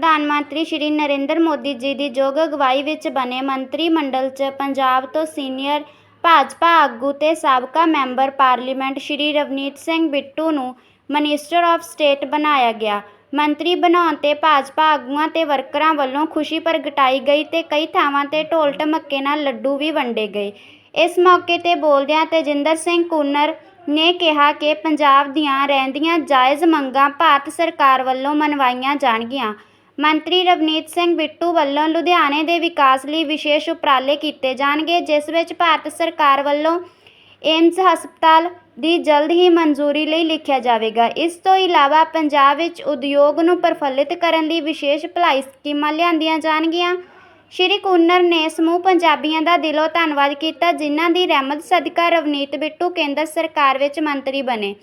ਪ੍ਰਧਾਨ ਮੰਤਰੀ ਸ਼੍ਰੀ ਨਰਿੰਦਰ ਮੋਦੀ ਜੀ ਦੀ ਯੋਗ ਅਗਵਾਈ ਵਿੱਚ ਬਣੇ ਮੰਤਰੀ ਮੰਡਲ 'ਚ ਪੰਜਾਬ ਤੋਂ ਸੀਨੀਅਰ ਭਾਜਪਾ ਆਗੂ ਤੇ ਸਾਬਕਾ ਮੈਂਬਰ ਪਾਰਲੀਮੈਂਟ ਸ਼੍ਰੀ ਰਵਨੀਤ ਸਿੰਘ ਬਿੱਟੂ ਨੂੰ ਮਨਿਸਟਰ ਆਫ ਸਟੇਟ ਬਣਾਇਆ ਗਿਆ। ਮੰਤਰੀ ਬਣਾਉਣ ਤੇ ਭਾਜਪਾ ਆਗੂਆਂ ਤੇ ਵਰਕਰਾਂ ਵੱਲੋਂ ਖੁਸ਼ੀ ਪ੍ਰਗਟਾਈ ਗਈ ਤੇ ਕਈ ਥਾਵਾਂ ਤੇ ਢੋਲ ਢਮੱਕੇ ਨਾਲ ਲੱਡੂ ਵੀ ਵੰਡੇ ਗਏ। ਇਸ ਮੌਕੇ ਤੇ ਬੋਲਦਿਆਂ ਤੇਜਿੰਦਰ ਸਿੰਘ ਕੂਨਰ ਨੇ ਕਿਹਾ ਕਿ ਪੰਜਾਬ ਦੀਆਂ ਰਹਿੰਦੀਆਂ ਜਾਇਜ਼ ਮੰਗਾਂ ਭਾਰਤ ਸਰਕਾਰ ਵੱਲੋਂ ਮਨਵਾਈਆਂ ਜਾਣਗੀਆਂ। ਮੰਤਰੀ ਰਵਨੀਤ ਸਿੰਘ ਬਿੱਟੂ ਵੱਲੋਂ ਲੁਧਿਆਣੇ ਦੇ ਵਿਕਾਸ ਲਈ ਵਿਸ਼ੇਸ਼ ਉਪਰਾਲੇ ਕੀਤੇ ਜਾਣਗੇ, ਜਿਸ ਵਿੱਚ ਭਾਰਤ ਸਰਕਾਰ ਵੱਲੋਂ ਏਮਸ ਹਸਪਤਾਲ ਦੀ ਜਲਦ ਹੀ ਮਨਜ਼ੂਰੀ ਲਈ ਲਿਖਿਆ ਜਾਵੇਗਾ। ਇਸ ਤੋਂ ਇਲਾਵਾ ਪੰਜਾਬ ਵਿੱਚ ਉਦਯੋਗ ਨੂੰ ਪ੍ਰਫੁੱਲਿਤ ਕਰਨ ਲਈ ਵਿਸ਼ੇਸ਼ ਭਲਾਈ ਸਕੀਮਾਂ ਲਿਆਂਦੀਆਂ ਜਾਣਗੀਆਂ। ਸ਼੍ਰੀ ਕੁੰਨਰ ਨੇ ਸਮੂਹ ਪੰਜਾਬੀਆਂ ਦਾ ਦਿਲੋਂ ਧੰਨਵਾਦ ਕੀਤਾ, ਜਿਨ੍ਹਾਂ ਦੀ ਰਹਿਮਤ ਸਦਕਾ ਰਵਨੀਤ ਬਿੱਟੂ ਕੇਂਦਰ ਸਰਕਾਰ ਵਿੱਚ ਮੰਤਰੀ ਬਣੇ।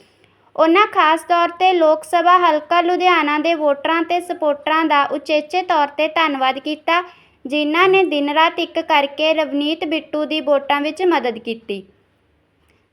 ਉਹਨਾਂ ਖਾਸ ਤੌਰ ਤੇ ਲੋਕ ਸਭਾ ਹਲਕਾ ਲੁਧਿਆਣਾ ਦੇ ਵੋਟਰਾਂ ਤੇ ਸਪੋਰਟਰਾਂ ਦਾ ਉਚੇਚੇ ਤੌਰ ਤੇ ਧੰਨਵਾਦ ਕੀਤਾ, ਜਿਨ੍ਹਾਂ ਨੇ ਦਿਨ ਰਾਤ ਇੱਕ ਕਰਕੇ ਰਵਨੀਤ ਬਿੱਟੂ ਦੀ ਵੋਟਾਂ ਵਿੱਚ ਮਦਦ ਕੀਤੀ।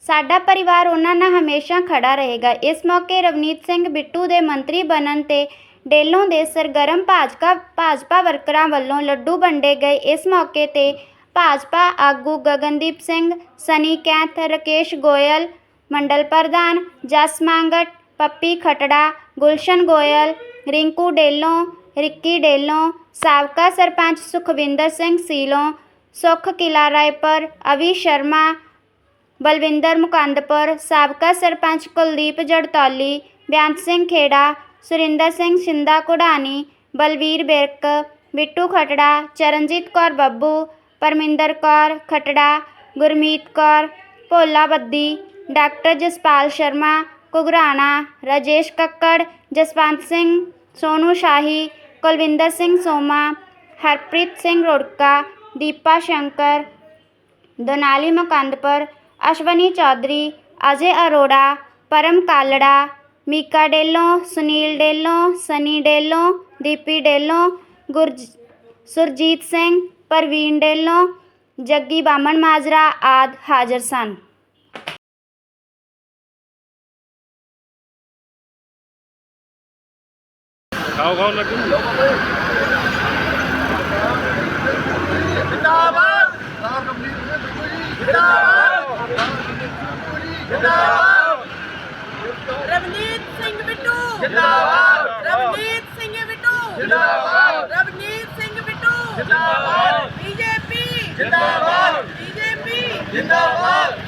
ਸਾਡਾ ਪਰਿਵਾਰ ਉਹਨਾਂ ਨਾਲ ਹਮੇਸ਼ਾ ਖੜ੍ਹਾ ਰਹੇਗਾ। ਇਸ ਮੌਕੇ ਰਵਨੀਤ ਸਿੰਘ ਬਿੱਟੂ ਦੇ ਮੰਤਰੀ ਬਣਨ ਤੇ ਡੇਲੋਂ ਦੇ ਸਰਗਰਮ ਭਾਜਕਾ, ਭਾਜਪਾ ਵਰਕਰਾਂ ਵੱਲੋਂ ਲੱਡੂ ਵੰਡੇ ਗਏ। ਇਸ ਮੌਕੇ ਤੇ ਭਾਜਪਾ ਆਗੂ ਗਗਨਦੀਪ ਸਿੰਘ, ਸਨੀ ਕੈਂਥ, ਰਾਕੇਸ਼ ਗੋਇਲ ਮੰਡਲ ਪ੍ਰਧਾਨ ਜਸ ਮੰਗਟ ਪੱਪੀ ਖਟੜਾ ਗੁਲਸ਼ਨ ਗੋਇਲ ਰਿੰਕੂ ਡੇਲੋਂ ਰਿੱਕੀ ਡੇਲੋਂ ਸਾਬਕਾ ਸਰਪੰਚ ਸੁਖਵਿੰਦਰ ਸਿੰਘ ਸੀਲੋਂ ਸੁਖ ਕਿਲਾ ਰਾਏਪੁਰ ਅਵੀ ਸ਼ਰਮਾ ਬਲਵਿੰਦਰ ਮੁਕੰਦਪੁਰ ਸਾਬਕਾ ਸਰਪੰਚ ਕੁਲਦੀਪ ਜੜਤੌਲੀ ਬਿਆੰਤ ਸਿੰਘ ਖੇੜਾ ਸੁਰਿੰਦਰ ਸਿੰਘ ਸਿੰਦਾ ਕੁਢਾਣੀ ਬਲਵੀਰ ਬਿਰਕ ਬਿੱਟੂ ਖਟੜਾ ਚਰਨਜੀਤ ਕੌਰ ਬੱਬੂ ਪਰਮਿੰਦਰ ਕੌਰ ਖਟੜਾ ਗੁਰਮੀਤ ਕੌਰ ਭੋਲਾ ਬੱਦੀ ਡਾਕਟਰ ਜਸਪਾਲ ਸ਼ਰਮਾ ਘੁਗਰਾਣਾ ਰਾਜੇਸ਼ ਕੱਕੜ, ਜਸਵੰਤ ਸਿੰਘ, ਸੋਨੂ ਸ਼ਾਹੀ, ਕੁਲਵਿੰਦਰ ਸਿੰਘ ਸੋਮਾ, ਹਰਪ੍ਰੀਤ ਸਿੰਘ ਰੁੜਕਾ, ਦੀਪਾ ਸ਼ੰਕਰ, ਦਨਾਲੀ ਮੁਕੰਦਪੁਰ, ਅਸ਼ਵਨੀ ਚੌਧਰੀ, ਅਜੇ ਅਰੋੜਾ, ਪਰਮ ਕਾਲੜਾ, ਮੀਕਾ ਡੇਲੋਂ, ਸੁਨੀਲ ਡੇਲੋਂ, ਸਨੀ ਡੇਲੋਂ, ਦੀਪੀ ਡੇਲੋਂ, ਗੁਰਜ, ਸੁਰਜੀਤ ਸਿੰਘ, ਪ੍ਰਵੀਨ ਡੇਲੋਂ, ਜੱਗੀ ਬਾਮਣ ਮਾਜਰਾ ਆਦ ਹਾਜ਼ਰ ਸਨ। ਖਾਓ ਖਾਓ ਲੱਡੂ ਜਿੰਦਾਬਾਦ। ਜਿੰਦਾਬਾਦ। ਜਿੰਦਾਬਾਦ। ਰਵਨੀਤ ਸਿੰਘ ਬਿੱਟੂ। ਜਿੰਦਾਬਾਦ। ਰਵਨੀਤ ਸਿੰਘ ਬਿੱਟੂ। ਜਿੰਦਾਬਾਦ। ਰਵਨੀਤ ਸਿੰਘ ਬਿੱਟੂ। ਜਿੰਦਾਬਾਦ। ਬੀਜੇਪੀ। ਜਿੰਦਾਬਾਦ। ਬੀਜੇਪੀ। ਜਿੰਦਾਬਾਦ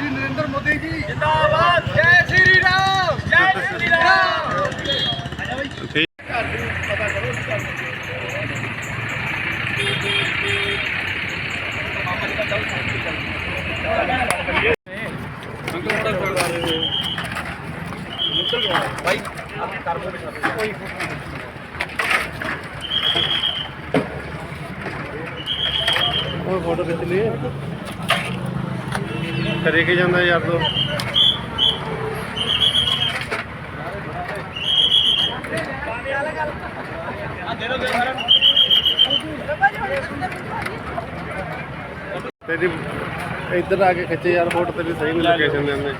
ਜੀ ਨਰਿੰਦਰ ਮੋਦੀ ਜੀ ਜਿੰਦਾਬਾਦ ਜੈ ਸ਼੍ਰੀ ਰਾਮ ਜੈ ਸ਼੍ਰੀ ਰਾਮ ਠੀਕ ਉਹ ਫੋਟੋ ਖਿੱਚ ਲਈਏ ਕੇ ਜਾਂਦਾ ਯਾਰ ਤੋ। ਤੇਰੀ ਇੱਧਰ ਆ ਕੇ ਖਿੱਚੇ ਯਾਰ ਫੋਟੋ ਤੇਰੀ ਸਹੀ ਨਹੀਂ ਲੋਕੇਸ਼ਨ ਦੇ ਅੰਦਰ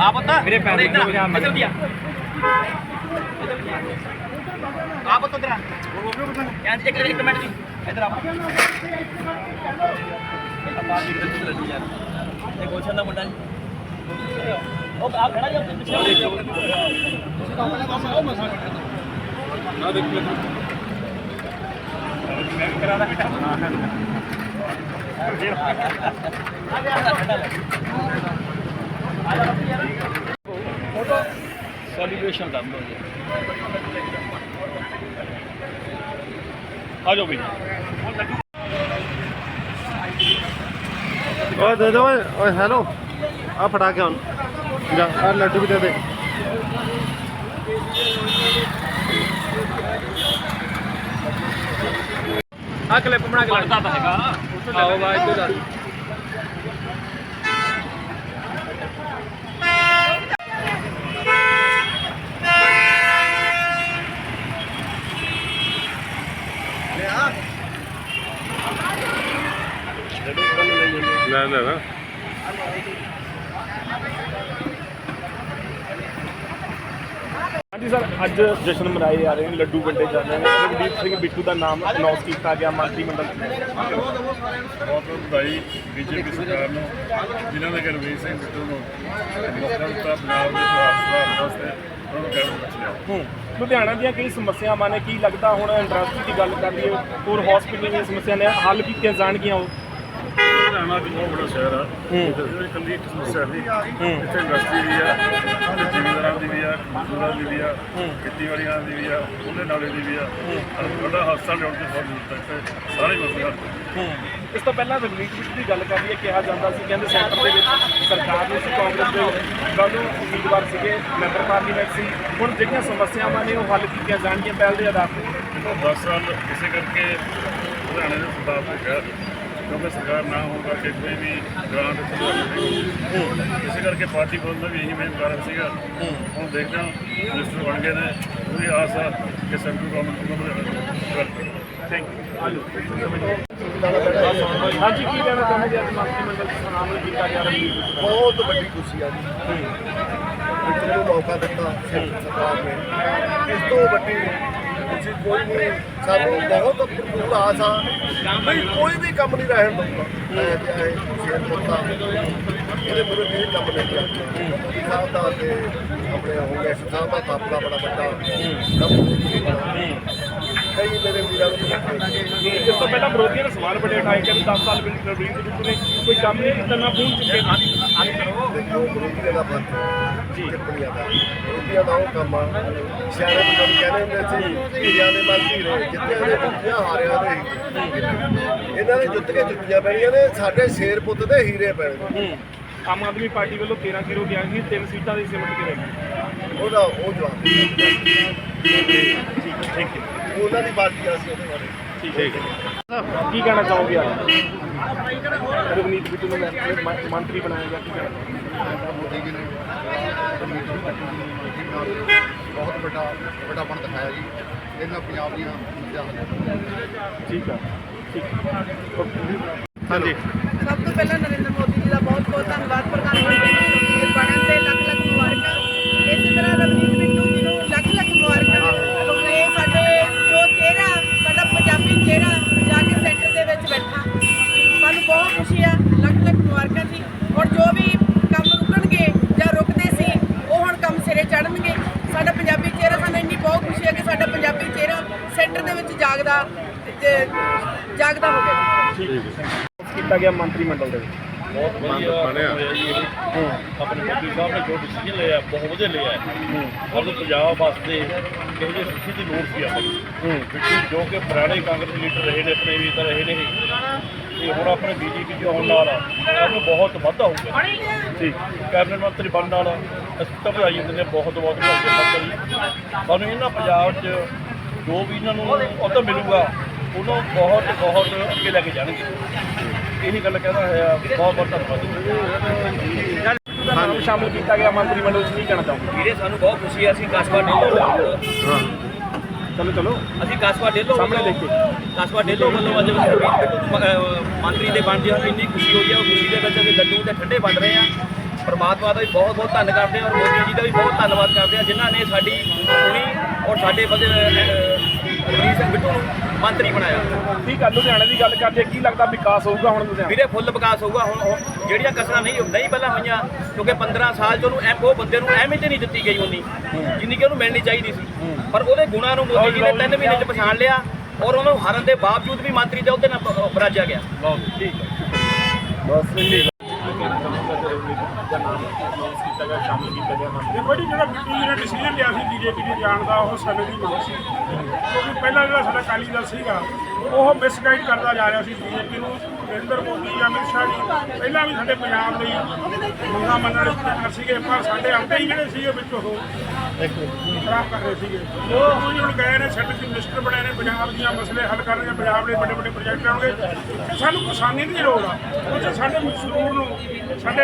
ਆ ਪੁੱਤ ਮੇਰੇ ਪੈਰ ਇੱਧਰ ਇੱਧਰ ਦਿਆ ਆ ਪੁੱਤ ਇਧਰ ਯਾਰ ਇੱਕ ਇੱਕ ਮਿੰਟ ਜੀ। ਇੱਧਰ ਆ ਇਹ ਗੋਛਨ ਦਾ ਮੁੰਡਾ ਜੀ। ਉਹ ਆ ਖੜਾ ਜਾ ਪਿੱਛੇ। ਦੇਖੋ ਨਾ ਦੇਖੋ ਮੈਂ ਕਰਾ ਦਾ ਸੈਲੀਬ੍ਰੇਸ਼ਨ ਕਰ ਲਓ ਜੀ। ਆ ਜਾਓ ਵੀ ਓਏ ਦੇ ਦੇ ਓਏ ਓਏ ਹੈਲੋ। ਆ ਫੜਾ ਕੇ ਹੁਣ ਜਾ ਆ ਲੱਡੂ ਵੀ ਦੇ ਦੇ। ਆ ਕਲਿੱਪ ਬਣਾ ਕੇ ਲੱਗਦਾ ਤਾਂ ਹੈਗਾ। ਆਓ ਬਾਈ ਇੱਧਰ ਆ ਲੈ ਨਾ। ਹਾਂਜੀ ਸਰ ਅੱਜ ਜਸ਼ਨ ਮਨਾਏ ਜਾ ਰਹੇ ਨੇ ਲੱਡੂ ਵੰਡੇ ਜਾ ਰਹੇ ਨੇ। ਰਵਦੀਪ ਸਿੰਘ ਬਿੱਟੂ ਦਾ ਨਾਮ ਅਨਾਉਂਸ ਕੀਤਾ ਗਿਆ ਮੰਤਰੀ ਮੰਡਲ ਬਹੁਤ ਬਹੁਤ ਵਧਾਈ ਬੀਜੇਪੀ ਸਰਕਾਰ ਨੂੰ ਜਿਨ੍ਹਾਂ ਨੇ ਗੁਰਵੀਰ ਸਿੰਘ ਬਿੱਟੂ ਨੂੰ ਮੌਕਾ ਦਿੱਤਾ ਪੰਜਾਬ ਦੇ ਦਾ ਵਾਸਤੇ ਉਹਨਾਂ ਨੂੰ ਹੂੰ। ਲੁਧਿਆਣਾ ਦੀਆਂ ਕਈ ਸਮੱਸਿਆਵਾਂ ਨੇ ਕੀ ਲੱਗਦਾ ਹੁਣ ਇੰਡਸਟਰੀ ਦੀ ਗੱਲ ਕਰ ਲਈਏ ਹੋਰ ਹਸਪੀਟਲ ਦੀਆਂ ਸਮੱਸਿਆ ਨੇ ਹੱਲ ਕੀਤੀਆਂ ਜਾਣਗੀਆਂ ਉਹ? ਲੁਧਿਆਣਾ ਵੀ ਬਹੁਤ ਬੜਾ ਸ਼ਹਿਰ ਆ। ਇਹਦੇ ਇਕੱਲੀ ਇੱਕ ਸਮੱਸਿਆ ਨਹੀਂ ਇੱਥੇ ਇੰਡਸਟਰੀ ਵੀ ਆ ਜ਼ਿਮੀਂਦਾਰਾਂ ਦੀ ਵੀ ਆ ਮਜ਼ਦੂਰਾਂ ਦੀ ਵੀ ਆ ਖੇਤੀਬਾੜੀਆਂ ਦੀ ਵੀ ਆ ਉਹਦੇ ਨਾਲੇ ਦੀ ਵੀ ਆ। ਵੱਡਾ ਹਸਪਤਾਲ ਲਿਆਉਣ ਦੀ ਬਹੁਤ ਜ਼ਰੂਰਤ ਹੈ ਇੱਥੇ ਸਾਰੇ ਮਸਲੇ ਇਸ ਤੋਂ ਪਹਿਲਾਂ ਰਵਨੀਤ ਬਿੱਟੂ ਦੀ ਗੱਲ ਕਰ ਲਈਏ ਕਿਹਾ ਜਾਂਦਾ ਸੀ ਕਹਿੰਦੇ ਸੈਂਟਰ ਦੇ ਵਿੱਚ ਸਰਕਾਰ ਨਹੀਂ ਸੀ ਕਾਂਗਰਸ ਦੇ ਕੱਲ੍ਹ ਨੂੰ ਉਮੀਦਵਾਰ ਸੀਗੇ ਮੈਂਬਰ ਪਾਰਲੀਮੈਂਟ ਸੀ। ਹੁਣ ਜਿਹੜੀਆਂ ਸਮੱਸਿਆਵਾਂ ਨੇ ਉਹ ਹੱਲ ਕੀਤੀਆਂ ਜਾਣਗੀਆਂ ਪਹਿਲ ਦੇ ਆਧਾਰ ਤੇ। ਦੇਖੋ 10 ਸਾਲ ਇਸੇ ਕਰਕੇ ਲੁਧਿਆਣੇ ਦੇ ਸਰਦਾਰ ਨੇ ਕਿਹਾ। ਕਿਉਂਕਿ ਸਰਕਾਰ ਨਾ ਹੋਣ ਕਰਕੇ ਕੋਈ ਵੀ ਗ੍ਰਾਂਟ ਨਹੀਂ। ਇਸੇ ਕਰਕੇ ਪਾਰਟੀ ਵੱਲੋਂ ਦਾ ਵੀ ਇਹੀ ਮੇਨ ਕਾਰਨ ਸੀਗਾ। ਹੁਣ ਦੇਖਦੇ ਹਾਂ ਮਿਨਿਸਟਰ ਬਣ ਗਏ ਨੇ ਪੂਰੀ ਆਸ ਆ ਕਿ ਸੈਂਟਰ ਗਵਰਨਮੈਂਟ ਨੂੰ ਗੱਲ ਥੈਂਕ ਯੂ ਹਾਂਜੀ ਕੀ ਕਹਿਣਾ ਚਾਹੁੰਦੇ ਅੱਜ ਮੰਤਰੀ ਮੰਡਲ ਚ ਸ਼ਾਮਲ ਕੀਤਾ ਰਵਨੀਤ ਬਿੱਟੂ ਦਾ? ਬਹੁਤ ਵੱਡੀ ਖੁਸ਼ੀ ਆ ਜੀ। ਬਿੱਟੂ ਨੂੰ ਮੌਕਾ ਦਿੱਤਾ ਸਰਕਾਰ ਨੇ। ਇਸ ਤੋਂ ਵੱਡੀ ਖੁਸ਼ੀ ਕੋਈ ਨਹੀਂ ਸਾਨੂੰ ਬਹੁਤ ਭਰਪੂਰ ਆਸ ਆ। ਵੀ ਕੋਈ ਵੀ ਕੰਮ ਨਹੀਂ ਰਹਿਣ ਦਊਗਾ ਮੈਂ ਸ਼ੇਰ ਪੁੱਤਾ ਇਹਦੇ ਮੂਰੇ ਕੋਈ ਕੰਮ ਨਹੀਂ ਕਰਦਾ ਸਾਹਿਬ ਦਾ ਤੇ ਆਪਣੇ ਹੋ ਗਿਆ ਸਾਹਿਬ ਦਾ ਆਪਣਾ ਬੜਾ ਵੱਡਾ ਕੰਮ ਕਈ ਮੇਰੇ ਵੀਰਾਂ ਨੂੰ ਪੁੱਛੇ ਇਸ ਤੋਂ ਪਹਿਲਾਂ ਵਿਰੋਧੀਆਂ ਨੇ ਸਵਾਲ ਬੜੇ ਉਠਾਏ ਕਿ 10 ਸਾਲ ਵਿੱਚ ਰਵਨੀਤ ਬਿੱਟੂ ਨੇ। ਕੋਈ ਕੰਮ ਨਹੀਂ ਕੀਤਾ ਨਾ ਪਹੁੰਚ ਚੁੱਕੇ ਦੇਖੋ ਬਰੂਪੀਆਂ ਦਾ ਫ਼ਰਕ ਜੀ ਟਿੱਪਣੀਆਂ ਦਾ ਬਰੂਪੀਆਂ ਦਾ ਉਹ ਕੰਮ ਆ। ਸਿਆਣੇ ਬਜ਼ੁਰਗ ਕਹਿੰਦੇ ਹੁੰਦੇ ਸੀ ਧੀਆਂ ਦੇ ਮਨ ਧੀਰੇ ਜਿੱਤਿਆਂ ਦੇ ਜੁੱਤੀਆਂ ਹਾਰਿਆਂ ਦੇ ਹੀਰੇ। ਇਹਨਾਂ ਦੇ ਜੁੱਤ ਕੇ ਜੁੱਤੀਆਂ ਪੈਣੀਆਂ ਨੇ ਸਾਡੇ ਸ਼ੇਰ ਪੁੱਤ ਦੇ ਹੀਰੇ ਪੈਣਗੇ ਹੂੰ। ਆਮ ਆਦਮੀ ਪਾਰਟੀ ਵੱਲੋਂ 13 ਜ਼ੀਰੋ ਗਿਆ ਸੀ ਤਿੰਨ ਸੀਟਾਂ ਦੀ ਸਿਮਟ ਕੇ ਰਹਿ ਗਈ ਉਹਦਾ ਉਹ ਜਵਾਬ। ਠੀਕ ਹੈ ਥੈਂਕ ਯੂ ਉਹਨਾਂ ਦੀ ਪਾਰਟੀ ਆ ਸੀ ਉਹਦੇ ਬਾਰੇ ਠੀਕ ਹੈ ਕੀ ਕਹਿਣਾ ਚਾਹੋਗੇ ਅੱਜ ਰਵਨੀਤ ਬਿੱਟੂ ਨੂੰ ਮੰਤਰੀ ਬਣਾਇਆ ਗਿਆ ਕੀ ਕਹਿਣਾ ਚਾਹੋਗੇ? ਮੋਦੀ ਜੀ ਨੇ ਮੀਟਿੰਗ ਨਾਲ ਬਹੁਤ ਵੱਡਾ ਵੱਡਾ ਬਣ ਦਿਖਾਇਆ ਜੀ। ਇਹਨਾਂ ਪੰਜਾਬ ਦੀਆਂ ਠੀਕ ਆ ਠੀਕ ਹਾਂਜੀ। ਸਭ ਤੋਂ ਪਹਿਲਾਂ ਨਰਿੰਦਰ ਮੋਦੀ ਜੀ ਦਾ ਬਹੁਤ ਬਹੁਤ ਧੰਨਵਾਦ ਪ੍ਰਧਾਨ ਮੰਤਰੀ ਜੀ ਬਣਨ ਤੇ ਲੱਖ ਲੱਖ ਮੁਬਾਰਕਾਂ ਇਸੇ ਤਰ੍ਹਾਂ ਰਵਨੀਤ ਬਿੱਟੂ ਜੀ ਨੂੰ ਲੱਖ ਲੱਖ ਮੁਬਾਰਕਾਂ ਕਿਉਂਕਿ ਇਹ ਸਾਡੇ ਜੋ ਚਿਹਰਾ ਸਾਡਾ ਪੰਜਾਬੀ ਚਿਹਰਾ ਜਾ ਕੇ ਸੈਂਟਰ ਦੇ ਵਿੱਚ ਬੈਠਾ ਸਾਨੂੰ ਬਹੁਤ ਖੁਸ਼ੀ ਆ ਲੱਖ ਲੱਖ ਮੁਬਾਰਕਾਂ ਜੀ ਹੁਣ ਜੋ ਵੀ ਕੰਮ ਰੁਕਣਗੇ ਜਾਂ ਰੁਕਦੇ ਸੀ ਉਹ ਹੁਣ ਕੰਮ ਸਿਰੇ ਚੜਨਗੇ ਸਾਡਾ ਪੰਜਾਬੀ ਚਿਹਰਾ ਸਾਨੂੰ ਇੰਨੀ ਬਹੁਤ ਖੁਸ਼ੀ ਹੈ ਕਿ ਸਾਡਾ ਪੰਜਾਬੀ ਚਿਹਰਾ ਸੈਂਟਰ ਦੇ ਵਿੱਚ ਜਾਗਦਾ ਤੇ ਜਾਗਦਾ ਹੋ ਗਿਆ ਠੀਕ ਹੈ ਕੀਤਾ ਗਿਆ ਮੰਤਰੀ ਮੰਡਲ ਦੇ ਵਿੱਚ। ਬਹੁਤ ਵਧੀਆ ਬਣਿਆ। ਆਪਣੇ ਮੋਦੀ ਸਾਹਿਬ ਨੇ ਜੋ ਡਿਸੀਜਨ ਲਿਆ ਬਹੁਤ ਵਧੀਆ ਲਿਆ ਹੈ। ਔਰ ਪੰਜਾਬ ਵਾਸਤੇ ਇਹੋ ਜਿਹੇ ਸਿੱਖੀ ਦੀ ਲੋੜ ਸੀ ਆਪਾਂ ਨੂੰ। ਬਿੱਟੂ ਜੋ ਕਿ ਪੁਰਾਣੇ ਕਾਂਗਰਸ ਲੀਡਰ ਰਹੇ ਨੇ ਆਪਣੇ ਵੀ ਤਾਂ ਰਹੇ ਨੇ। ਤੇ ਹੁਣ ਆਪਣੇ ਬੀਜੇਪੀ ਚ ਆਉਣ ਨਾਲ ਉਹਨੂੰ ਬਹੁਤ ਵਾਧਾ ਹੋਊਗਾ ਕੈਬਨਿਟ ਮੰਤਰੀ ਬਣਨ ਨਾਲ ਅਸੀਂ ਤਾਂ ਵਧਾਈ ਦਿੰਦੇ ਨੇ ਬਹੁਤ ਬਹੁਤ ਵਧਾਈ ਮੰਤਰੀ ਸਾਨੂੰ ਇਹਨਾਂ ਪੰਜਾਬ 'ਚ ਜੋ ਵੀ ਇਹਨਾਂ ਨੂੰ ਉਹ ਮਿਲੂਗਾ ਉਹਨੂੰ ਬਹੁਤ ਬਹੁਤ ਅੱਗੇ ਲੈ ਕੇ ਜਾਣਗੇ। ਇਹੀ ਗੱਲ ਕਹਿੰਦਾ ਹੋਇਆ ਬਹੁਤ ਬਹੁਤ ਧੰਨਵਾਦ। ਨਾਮ ਸ਼ਾਮਲ ਕੀਤਾ ਗਿਆ ਮੰਤਰੀ ਮੰਡਲ ਚ ਕੀ ਕਹਿਣਾ ਚਾਹੋਗੇ? ਵੀਰੇ ਸਾਨੂੰ ਬਹੁਤ ਖੁਸ਼ੀ ਹੈ ਅਸੀਂ ਕਸਬਾ ਡੇਲੋ ਹਾਂ। ਚਲੋ ਚਲੋ। ਅਸੀਂ ਕਸਬਾ ਡੇਲੋ ਸਾਹਮਣੇ ਦੇਖੋ। ਕਸਬਾ ਡੇਲੋ ਵੱਲੋਂ ਅੱਜ ਮੰਤਰੀ ਦੇ ਬਣ ਜਿਆ ਇੰਨੀ ਖੁਸ਼ੀ ਹੋਈ ਹੈ। ਉਹ ਖੁਸ਼ੀ ਦੇ ਵਿੱਚ ਅਸੀਂ ਲੱਡੂ ਤੇ ਠੰਡੇ ਵੰਡ ਰਹੇ ਹਾਂ। ਪਰਮਾਤਮਾ ਦਾ ਵੀ ਬਹੁਤ ਬਹੁਤ ਧੰਨ ਕਰਦੇ ਹਾਂ ਔਰ ਮੋਦੀ ਜੀ ਦਾ ਵੀ ਬਹੁਤ ਧੰਨਵਾਦ ਕਰਦੇ ਹਾਂ ਜਿਨ੍ਹਾਂ ਨੇ ਸਾਡੀ ਸੁਣੀ ਔਰ ਸਾਡੇ ਰਵਨੀਤ ਸਿੰਘ ਬਿੱਟੂ ਨੂੰ ਮੰਤਰੀ ਬਣਾਇਆ। ਠੀਕ ਆ ਲੁਧਿਆਣੇ ਦੀ ਗੱਲ ਕਰਦੇ ਕੀ ਲੱਗਦਾ ਵਿਕਾਸ ਹੋਊਗਾ ਹੁਣ ਲੁਧਿਆਣਾ? ਵੀਰੇ ਫੁੱਲ ਵਿਕਾਸ ਹੋਊਗਾ ਹੁਣ ਜਿਹੜੀਆਂ ਕਸਰਾਂ ਨਹੀਂ ਨਹੀਂ ਪਹਿਲਾਂ ਹੋਈਆਂ ਕਿਉਂਕਿ 15 ਸਾਲ ਚ ਉਹਨੂੰ ਐ- ਉਹ ਬੰਦੇ ਨੂੰ ਅਹਿਮੀਅਤ ਨਹੀਂ ਦਿੱਤੀ ਗਈ ਉਨੀ ਜਿੰਨੀ ਕਿ ਉਹਨੂੰ ਮਿਲਣੀ ਚਾਹੀਦੀ ਸੀ। ਪਰ ਉਹਦੇ ਗੁਣਾਂ ਨੂੰ ਮੋਦੀ ਜੀ ਨੇ ਤਿੰਨ ਮਹੀਨੇ ਚ ਪਛਾਣ ਲਿਆ ਔਰ ਉਹਨੂੰ ਹਾਰਨ ਦੇ ਬਾਵਜੂਦ ਵੀ ਮੰਤਰੀ ਦੇ ਉਹਦੇ ਨਾਲ ਬਰਾਜਿਆ ਗਿਆ। ਠੀਕ ਹੈ ਬਸ ਨਹੀਂ ਦਾ ਨਾਮ ਅਨਾਉਂਸ ਕੀਤਾ ਗਿਆ ਸ਼ਾਮਲ ਕੀਤਾ ਗਿਆ ਮੰਤਰੀ ਦੇਖੋ ਜੀ ਜਿਹੜਾ ਬਿੱਟੂ ਜੀ ਨੇ ਡਿਸੀਜਨ ਲਿਆ ਸੀ ਬੀਜੇਪੀ ਦੇ ਜਾਣ ਦਾ ਉਹ ਸਮੇਂ ਦੀ ਮੰਗ ਸੀ। ਕਿਉਂਕਿ ਪਹਿਲਾਂ ਜਿਹੜਾ ਸਾਡਾ ਅਕਾਲੀ ਦਲ ਸੀਗਾ, ਉਹ ਮਿਸਗਾਈਡ ਕਰਦਾ ਜਾ ਰਿਹਾ ਸੀ ਬੀਜੇਪੀ ਨੂੰ। ਨਰਿੰਦਰ ਮੋਦੀ ਜਾਂ ਅਮਿਤ ਸ਼ਾਹ ਜੀ, ਪਹਿਲਾਂ ਵੀ ਸਾਡੇ ਪੰਜਾਬ ਲਈ ਮੰਗਾਂ ਮੰਨਣ ਸੀਗੇ, ਪਰ ਸਾਡੇ ਆਉਂਦੇ ਹੀ ਜਿਹੜੇ ਸੀਗੇ ਵਿੱਚ ਉਹ। ਖਰਾਬ ਕਰ ਰਹੇ ਸੀਗੇ। ਉਹ ਜੀ ਹੁਣ ਗਏ ਨੇ ਸੈਂਟਰ ਦੇ ਮਿਨਿਸਟਰ ਬਣੇ ਨੇ, ਪੰਜਾਬ ਦੀਆਂ ਮਸਲੇ ਹੱਲ ਕਰਨਗੇ ਪੰਜਾਬ ਲਈ ਵੱਡੇ ਵੱਡੇ ਪ੍ਰੋਜੈਕਟ ਆਉਣਗੇ। ਤੇ ਸਾਨੂੰ ਕਿਸਾਨੀ ਦੀ ਲੋੜ ਆ। ਉਹ 'ਚ ਸਾਡੇ ਮਜ਼ਦੂਰ ਨੂੰ, ਸਾਡੇ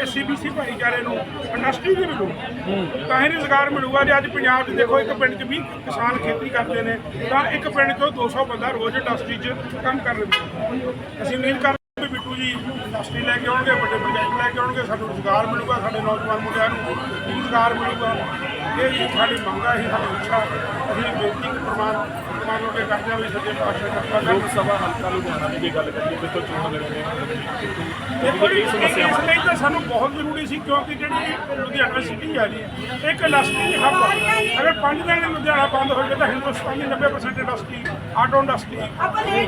ਐਸਸੀਬੀਸੀ ਭਾਈਚਾਰੇ ਨੂੰ ਇੰਡਸਟਰੀ ਦੀ ਵੀ ਲੋੜ। ਤਾਂ ਹੀ ਰੁਜ਼ਗਾਰ ਮਿਲੂਗਾ। ਜੇ ਅੱਜ ਪੰਜਾਬ 'ਚ ਦੇਖੋ, ਇੱਕ ਪਿੰਡ 'ਚ ਵੀ ਕਿਸਾਨ ਖੇਤੀ ਕਰਦੇ ਨੇ, ਤਾਂ ਇੱਕ ਪਿੰਡ 'ਚੋਂ 200 ਬੰਦਾ ਰੋਜ਼ ਇੰਡਸਟਰੀ 'ਚ ਕੰਮ ਕਰ ਰਿਹਾ ਅਸੀਂ ਉਮੀਦ ਕਰਦੇ ਜੀ ਇੰਡਸਟਰੀ ਲੈ ਕੇ ਆਉਣਗੇ, ਵੱਡੇ ਪ੍ਰੋਜੈਕਟ ਲੈ ਕੇ ਆਉਣਗੇ, ਸਾਨੂੰ ਰੁਜ਼ਗਾਰ ਮਿਲੂਗਾ, ਸਾਡੇ ਨੌਜਵਾਨ ਮੁੰਡਿਆਂ ਨੂੰ ਰੁਜ਼ਗਾਰ ਮਿਲੂਗਾ। ਇਹ ਜੀ ਸਾਡੀ ਮੰਗ ਹੈ ਇਹ ਸਾਡੀ ਇੱਛਾ ਅਸੀਂ ਬੇਨਤੀ ਪ੍ਰਮਾਨ ਪ੍ਰਮਾਨ ਹੋ ਕੇ ਕਰਦੇ ਹਾਂ ਵੀ ਸੱਚੇ ਪਾਤਸ਼ਾਹ ਲੋਕ ਸਭਾ ਹਲਕਾ ਲੁਧਿਆਣਾ ਦੀ ਗੱਲ ਕਰੀਏ ਬਿਲਕੁਲ ਚੋਣ ਲੜਨੇ ਦੇਖੋ ਜੀ ਇਸ ਲਈ ਤਾਂ ਸਾਨੂੰ ਬਹੁਤ ਜ਼ਰੂਰੀ ਸੀ ਕਿਉਂਕਿ ਜਿਹੜੀ ਲੁਧਿਆਣਾ ਸਿਟੀ ਆ ਜੀ ਇੱਕ ਇੰਡਸਟਰੀ ਹੱਬ ਅਗਰ ਪੰਜ ਦਿਨ ਲੁਧਿਆਣਾ ਬੰਦ ਹੋ ਜਾਵੇ ਤਾਂ ਹਿੰਦੁਸਤਾਨ ਦੀ 90% ਇੰਡਸਟਰੀ ਆਟੋ ਇੰਡਸਟਰੀ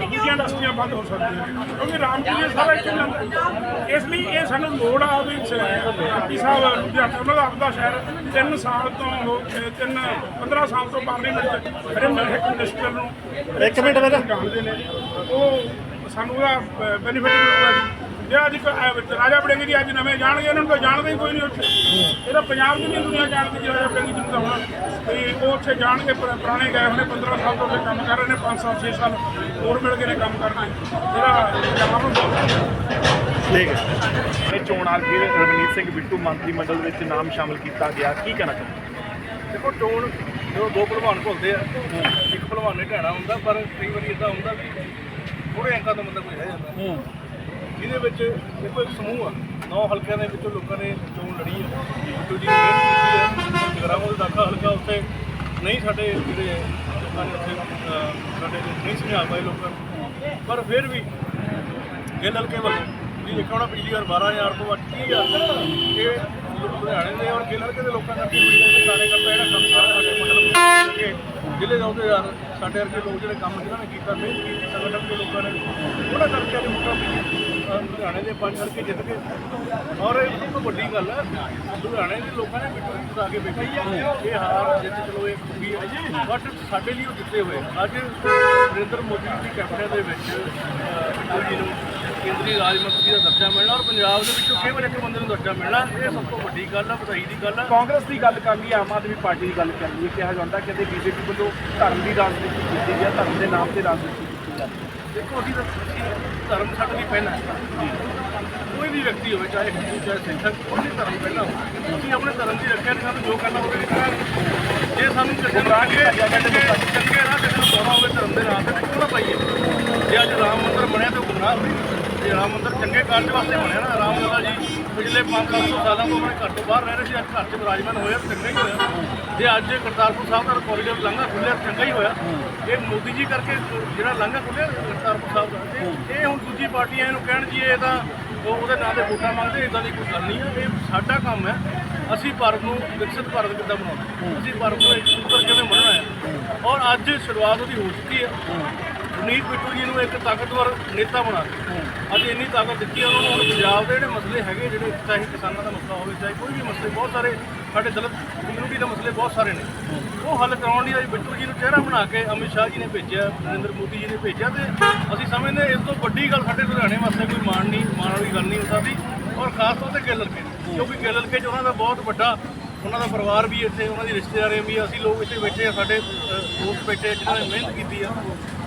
ਦੂਜੀਆਂ ਇੰਡਸਟਰੀਆਂ ਬੰਦ ਹੋ ਸਕਦੀਆਂ ਕਿਉਂਕਿ ਰਾਮਪੁਰ ਸਾਰਾ ਇੱਥੇ ਲੰਦਾ ਇਸ ਲਈ ਇਹ ਸਾਨੂੰ ਲੋੜ ਆ ਵੀ ਐਮਪੀ ਸਾਹਿਬ ਲੁਧਿਆਣਾ ਉਹਨਾਂ ਦਾ ਆਪਦਾ ਸ਼ਹਿਰ 3 ਸਾਲ ਤੋਂ ਹੋ ਗਏ, ਤਿੰਨ 15 ਸਾਲ ਤੋਂ ਪਾਰਲੀਮੈਂਟ ਮਿਨਿਸਟਰ ਨੂੰ ਇੱਕ ਮਿੰਟ ਮੇਰਾ। ਉਹ ਸਾਨੂੰ ਉਹਦਾ ਬੈਨੀਫਿਟ ਮਿਲੂਗਾ ਜੀ। ਜੇ ਅੱਜ ਕ- ਅਹ ਰਾਜਾ ਬੜਿੰਗ ਜੀ ਅੱਜ ਨਵੇਂ ਜਾਣਗੇ ਇਹਨਾਂ ਨੂੰ ਤਾਂ ਜਾਣਦੇ ਹੀ ਕੋਈ ਨਹੀਂ ਉੱਥੇ। ਇਹ ਤਾਂ ਪੰਜਾਬ ਦੀ ਨਹੀਂ ਦੁਨੀਆ ਜਾਣਦੀ ਕਿ ਰਾਜਾ ਬੜਿੰਗ ਜੀ ਨੂੰ ਤਾਂ ਹੁਣ। ਤੇ ਉਹ ਉੱਥੇ ਜਾਣਗੇ ਪੁਰਾ- ਪੁਰਾਣੇ ਗਏ ਹੋਣੇ 15 ਸਾਲ ਤੋਂ ਉੱਥੇ ਕੰਮ ਕਰ ਰਹੇ ਨੇ 5 ਸਾਲ 6 ਸਾਲ ਹੋਰ ਮਿਲ ਗਏ ਨੇ ਕੰਮ ਕਰਨੇ ਜਿਹੜਾ ਪੰਜਾਬ ਨੂੰ ਬਹੁਤ ਠੀਕ ਹੈ। ਇਹ ਚੋਣ ਆਖਰੀ ਰਵਨੀਤ ਸਿੰਘ ਬਿੱਟੂ ਮੰਤਰੀ ਮੰਡਲ ਵਿੱਚ ਨਾਮ ਸ਼ਾਮਲ ਕੀਤਾ ਗਿਆ। ਕੀ ਕਹਿਣਾ ਚਾਹੁੰਦੇ ਦੇਖੋ ਟੋਨ ਜਦੋਂ ਦੋ ਭਲਵਾਨ ਘੁਲਦੇ ਆ ਇੱਕ ਭਲਵਾਨ ਨੇ ਢਾਣਾ ਹੁੰਦਾ ਪਰ ਕਈ ਵਾਰੀ ਇਦਾਂ ਹੁੰਦਾ ਵੀ ਥੋੜੇ ਅੰਕਾਂ ਤੋਂ ਬੰਦਾ ਕੋਈ ਰਹਿ ਜਾਂਦਾ। ਜਿਹਦੇ ਵਿੱਚ ਦੇਖੋ ਇੱਕ ਸਮੂਹ ਆ, ਨੌ ਹਲਕਿਆਂ ਦੇ ਵਿੱਚੋਂ ਲੋਕਾਂ ਨੇ ਚੋਣ ਲੜੀ ਹੈ ਬਿੱਟੂ ਜੀ ਜਗਰਾਵਾਂ ਦਾ ਦਾਖਾ ਹਲਕਾ ਉੱਥੇ ਨਹੀਂ ਸਾਡੇ ਜਿਹੜੇ ਲੋਕਾਂ ਨੇ ਉੱਥੇ ਸਾਡੇ ਨਹੀਂ ਸਮਝਾ ਪਾਏ ਲੋਕਾਂ ਨੂੰ। ਪਰ ਫਿਰ ਵੀ ਗਿੱਲ ਹਲਕੇ ਵੱਲੋਂ ਵੀ ਦੇਖਿਆ ਹੋਣਾ ਪਿਛਲੀ ਵਾਰ 12000 ਤੋਂ ਵੱਧ 30000 ਇਹ ਲੁਧਿਆਣੇ ਦੇ ਔਰ ਗਿੱਲ ਹਲਕੇ ਦੇ ਲੋਕਾਂ ਕਰਕੇ ਹੋਈ ਹੈ ਸਾਰੇ ਜਿਹੜਾ ਕੰਮ ਸਾਰਾ ਸਾਡੇ ਮੰਡਲ ਕੇ ਜ਼ਿਲ੍ਹੇ ਦਾ ਉਹਦੇ ਯਾਰ, ਸਾਡੇ ਵਰਗੇ ਲੋਕ ਜਿਹੜੇ ਕੰਮ ਜਿਹਨਾਂ ਨੇ ਕੀਤਾ, ਮਿਹਨਤ ਕੀਤੀ, ਸੰਗਠਨ ਦੇ ਲੋਕਾਂ ਨੇ, ਉਹਨਾਂ ਕਰਕੇ ਅੱਜ ਮੁੱਕਾ ਲੁਧਿਆਣੇ ਦੇ ਪੰਜ ਕਰਕੇ ਜਿੱਤ ਗਏ। ਔਰ ਇਹ ਸਭ ਤੋਂ ਵੱਡੀ ਗੱਲ ਹੈ, ਲੁਧਿਆਣੇ ਦੇ ਲੋਕਾਂ ਨੇ ਬਿੱਟੂ ਜਿੱਤ ਆ ਕੇ ਬੈਠੀ ਇਹ ਹਾਰ ਜਿੱਤ ਚਲੋ, ਇਹ ਖੁੱਬੀ ਹੈ। ਬਟ ਸਾਡੇ ਲਈ ਉਹ ਜਿੱਤੇ ਹੋਏ ਅੱਜ ਨਰਿੰਦਰ ਮੋਦੀ ਦੀ ਕੈਬਨਿਟ ਦੇ ਵਿੱਚ ਬਿੱਟੂ ਜੀ ਨੂੰ ਕੇਂਦਰੀ ਰਾਜ ਮੰਤਰੀ ਦਾ ਦਰਜਾ ਮਿਲਣਾ ਔਰ ਪੰਜਾਬ ਦੇ ਵਿੱਚੋਂ ਕੇਵਲ ਇੱਕ ਬੰਦੇ ਨੂੰ ਦਰਜਾ ਮਿਲਣਾ ਇਹ ਸਭ ਤੋਂ ਵੱਡੀ ਗੱਲ ਹੈ ਵਧਾਈ ਦੀ ਗੱਲ ਹੈ ਕਾਂਗਰਸ ਦੀ ਗੱਲ ਕਰ ਲਈ ਆਮ ਆਦਮੀ ਪਾਰਟੀ ਦੀ ਗੱਲ ਕਰ ਲਈ ਕਿਹਾ ਜਾਂਦਾ ਕਿ ਬੀਜੇਪੀ ਵੱਲੋਂ ਧਰਮ ਦੀ ਰਾਜਨੀਤੀ ਕੀਤੀ ਹੈ ਧਰਮ ਦੇ ਨਾਮ ਤੇ ਰਾਜਨੀਤੀ ਕੀਤੀ ਜਾਂਦੀ ਦੇਖੋ ਅਸੀਂ ਤਾਂ ਧਰਮ ਸਾਡੇ ਲਈ ਪਹਿਲਾਂ। ਕੋਈ ਵੀ ਵਿਅਕਤੀ ਹੋਵੇ ਚਾਹੇ ਹਿੰਦੂ ਚਾਹੇ ਸਿੱਖ ਕੋਈ ਵੀ ਧਰਮ ਪਹਿਲਾਂ ਹੋਵੇ ਅਸੀਂ ਆਪਣੇ ਧਰਮ ਦੀ ਰੱਖਿਆ ਨਹੀਂ ਸਾਨੂੰ ਜੋ ਕਰਨਾ ਹੋਵੇ ਕਰਾਂਗੇ। ਜੇ ਸਾਨੂੰ ਕਿਸੇ ਨੂੰ ਅੱਗੇ ਚੰਗੇ ਰਾਹ ਕਿਸੇ ਨੂੰ ਪਾਉਣਾ ਹੋਵੇ ਧਰਮ ਦੇ ਨਾਮ ਤੇ ਤਾਂ ਨਾ ਪਾਈਏ? ਜੇ ਅੱਜ ਰਾਮ ਮੰਦਿਰ ਬਣਿਆ ਤਾਂ ਉਹ ਗੁਨਾਹ ਹੋਈ ਜੇ, ਰਾਮ ਮੰਦਰ ਚੰਗੇ ਕਾਰਜ ਵਾਸਤੇ ਬਣਿਆ ਨਾ, ਰਾਮ ਲਲਾ ਜੀ, ਪਿਛਲੇ 500 ਸਾਲਾਂ ਤੋਂ ਆਪਣੇ ਘਰ ਤੋਂ ਬਾਹਰ ਰਹਿ ਰਹੇ ਸੀ, ਅੱਜ ਘਰ 'ਚ ਵਿਰਾਜਮਾਨ ਹੋਇਆ ਚੰਗਾ ਹੀ ਹੋਇਆ। ਜੇ ਅੱਜ ਕਰਤਾਰਪੁਰ ਸਾਹਿਬ ਦਾ ਕੋਰੀਡੋਰ ਲੰਘਾ ਖੁੱਲਿਆ ਤਾਂ ਚੰਗਾ ਹੀ ਹੋਇਆ। ਇਹ ਮੋਦੀ ਜੀ ਕਰਕੇ ਜਿਹੜਾ ਲੰਘਾ ਖੁੱਲਿਆ ਕਰਤਾਰਪੁਰ ਸਾਹਿਬ ਦਾ। ਇਹ ਹੁਣ ਦੂਜੀ ਪਾਰਟੀਆਂ ਇਹਨੂੰ ਕਹਿਣ ਜੀ, ਇਹ ਤਾਂ ਉਹਦੇ ਨਾਂ ਤੇ ਵੋਟਾਂ ਮੰਗਦੇ ਇਦਾਂ ਦੀ ਕੋਈ ਗੱਲ ਨਹੀਂ ਹੈ ਇਹ ਸਾਡਾ ਕੰਮ ਹੈ, ਅਸੀਂ ਭਾਰਤ ਨੂੰ ਵਿਕਸਿਤ ਭਾਰਤ ਕਿੱਦਾਂ ਬਣਾਉਣਾ। ਅਸੀਂ ਭਾਰਤ ਨੂੰ ਇੱਕ ਸੁੰਦਰ ਕਿਵੇਂ ਬਣਾਉਣਾ ਹੈ। ਔਰ ਅੱਜ ਸ਼ੁਰੂਆਤ ਉਹਦੀ ਹੋ ਚੁੱਕੀ ਹੈ। ਰਣੀਤ ਬਿੱਟੂ ਜੀ ਨੂੰ ਇੱਕ ਤਾਕਤਵਰ ਨੇਤਾ ਬਣਾ ਦਿੱਤਾ। ਅੱਜ ਇੰਨੀ ਤਾਕਤ ਦਿੱਤੀ ਹੈ ਉਹਨਾਂ ਨੂੰ, ਹੁਣ ਪੰਜਾਬ ਦੇ ਜਿਹੜੇ ਮਸਲੇ ਹੈਗੇ, ਜਿਹੜੇ ਚਾਹੇ ਕਿਸਾਨਾਂ ਦਾ ਮਸਲਾ ਹੋਵੇ, ਚਾਹੇ ਕੋਈ ਵੀ ਮਸਲੇ, ਬਹੁਤ ਸਾਰੇ ਸਾਡੇ ਦਲਿਤ ਕਮਿਊਨਿਟੀ ਦੇ ਮਸਲੇ ਬਹੁਤ ਸਾਰੇ ਨੇ। ਉਹ ਹੱਲ ਕਰਾਉਣ ਲਈ ਅੱਜ ਬਿੱਟੂ ਜੀ ਨੂੰ ਚਿਹਰਾ ਬਣਾ ਕੇ ਅਮਿਤ ਸ਼ਾਹ ਜੀ ਨੇ ਭੇਜਿਆ, ਨਰਿੰਦਰ ਮੋਦੀ ਜੀ ਨੇ ਭੇਜਿਆ ਤੇ ਅਸੀਂ ਸਮਝਦੇ ਹਾਂ ਇਸ ਤੋਂ ਵੱਡੀ ਗੱਲ ਸਾਡੇ ਲੁਧਿਆਣੇ ਵਾਸਤੇ ਕੋਈ ਮਾਣ ਨਹੀਂ, ਮਾਣ ਵਾਲੀ ਗੱਲ ਨਹੀਂ ਹੋ ਸਕਦੀ ਔਰ ਖਾਸ ਤੌਰ ਤੇ ਗਿੱਲ ਹਲਕੇ ਕਿਉਂਕਿ ਗਿੱਲ ਹਲਕੇ 'ਚ ਉਹਨਾਂ ਦਾ ਬਹੁਤ ਵੱਡਾ ਉਹਨਾਂ ਦਾ ਪਰਿਵਾਰ ਵੀ ਇੱਥੇ ਉਹਨਾਂ ਦੀ ਰਿਸ਼ਤੇਦਾਰੀ ਵੀ ਅਸੀਂ ਲੋਕ ਇੱਥੇ ਬੈਠੇ ਆ ਸਾਡੇ ਦੋਸਤ ਬੈਠੇ ਜਿਨ੍ਹਾਂ ਨੇ ਮਿਹਨਤ ਕੀਤੀ ਆ।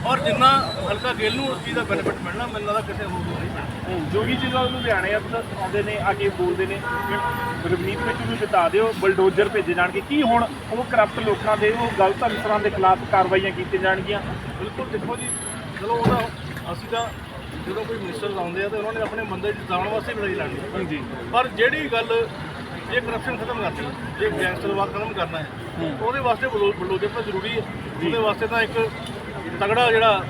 ਔਰ ਜਿੰਨਾ ਹਲਕਾ ਗਿੱਲ ਨੂੰ ਉਸ ਚੀਜ਼ ਦਾ ਬੈਨੀਫਿਟ ਮਿਲਣਾ ਮੈਨੂੰ ਲੱਗਦਾ ਕਿਸੇ ਹੋਰ ਨੂੰ ਨਹੀਂ ਮਿਲਣਾ। ਜੋਗੀ ਜੀ ਨਾਲ ਲੁਧਿਆਣੇ ਆਉਂਦੇ ਨੇ ਆ ਕੇ ਬੋਲਦੇ ਨੇ। ਰਵਨੀਤ ਬਿੱਟੂ ਨੂੰ ਜਿਤਾ ਦਿਓ ਬਲਡੋਜ਼ਰ ਭੇਜੇ ਜਾਣਗੇ। ਕੀ ਹੁਣ ਉਹ ਕਰਪਟ ਲੋਕਾਂ ਦੇ ਉਹ ਗਲਤ ਅਨਸਰਾਂ ਦੇ ਖਿਲਾਫ ਕਾਰਵਾਈਆਂ ਕੀਤੀਆਂ ਜਾਣਗੀਆਂ? ਬਿਲਕੁਲ ਦੇਖੋ ਜੀ ਚਲੋ ਉਹਦਾ ਅਸੀਂ ਤਾਂ ਜਦੋਂ ਕੋਈ ਮਿਨਿਸਟਰ ਆਉਂਦੇ ਆ ਤਾਂ ਉਹਨਾਂ ਨੇ ਆਪਣੇ ਬੰਦੇ ਜਿਤਾਉਣ ਵਾਸਤੇ ਲੜਾਈ ਲੜਨੀ। ਪਰ ਜਿਹੜੀ ਗੱਲ ਜੇ ਕਰਪਸ਼ਨ ਖਤਮ ਕਰਨੀ ਜੇ ਗੈਂਗਸਟਰਵਾਦ ਖਤਮ ਕਰਨਾ ਹੈ ਉਹਦੇ ਵਾਸਤੇ ਬਲੋ- ਬਲਡੋਜ਼ਰ ਤਾਂ ਜ਼ਰੂਰੀ ਹੈ। ਉਹਦੇ ਵਾਸਤੇ ਤਾਂ ਇੱਕ ਤਗੜਾ ਜਿਹੜਾ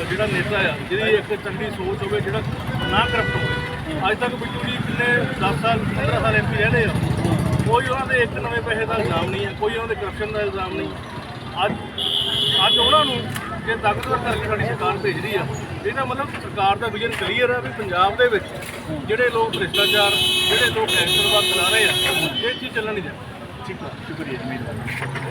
ਜਿਹੜਾ ਨੇਤਾ ਆ ਜਿਹਦੀ ਇੱਕ ਚੰਗੀ ਸੋਚ ਹੋਵੇ ਜਿਹੜਾ ਨਾ ਕਰਪਟ ਹੋਵੇ। ਅੱਜ ਤੱਕ ਬਿੱਟੂ ਜੀ ਕਿੰਨੇ 10 ਸਾਲ 15 ਸਾਲ ਐਮਪੀ ਰਹੇ ਆ। ਕੋਈ ਉਹਨਾਂ ਦੇ ਇੱਕ ਨਵੇਂ ਪੈਸੇ ਦਾ ਇਲਜ਼ਾਮ ਨਹੀਂ ਹੈ ਕੋਈ ਉਹਨਾਂ ਦੇ ਕਰਪਸ਼ਨ ਦਾ ਇਲਜ਼ਾਮ ਨਹੀਂ। ਅੱਜ ਅੱਜ ਉਹਨਾਂ ਨੂੰ ਜੇ ਤਾਕਤਵਰ ਕਰਕੇ ਸਾਡੀ ਸਰਕਾਰ ਭੇਜ ਰਹੀ ਆ ਇਹਦਾ ਮਤਲਬ ਸਰਕਾਰ ਦਾ ਵਿਜ਼ਨ ਕਲੀਅਰ ਹੈ ਵੀ ਪੰਜਾਬ ਦੇ ਵਿੱਚ ਜਿਹੜੇ ਲੋਕ ਭ੍ਰਿਸ਼ਟਾਚਾਰ, ਜਿਹੜੇ ਲੋਕ ਗੈਂਗਸਟਰਵਾਦ ਚਲਾ ਰਹੇ ਆ, ਇਹ ਚੀਜ਼ ਚੱਲਣ ਨਹੀਂ ਦੇਣੀ। ਠੀਕ ਹੈ ਸ਼ੁਕਰੀਆ ਮਿਹਰਬਾਨੀ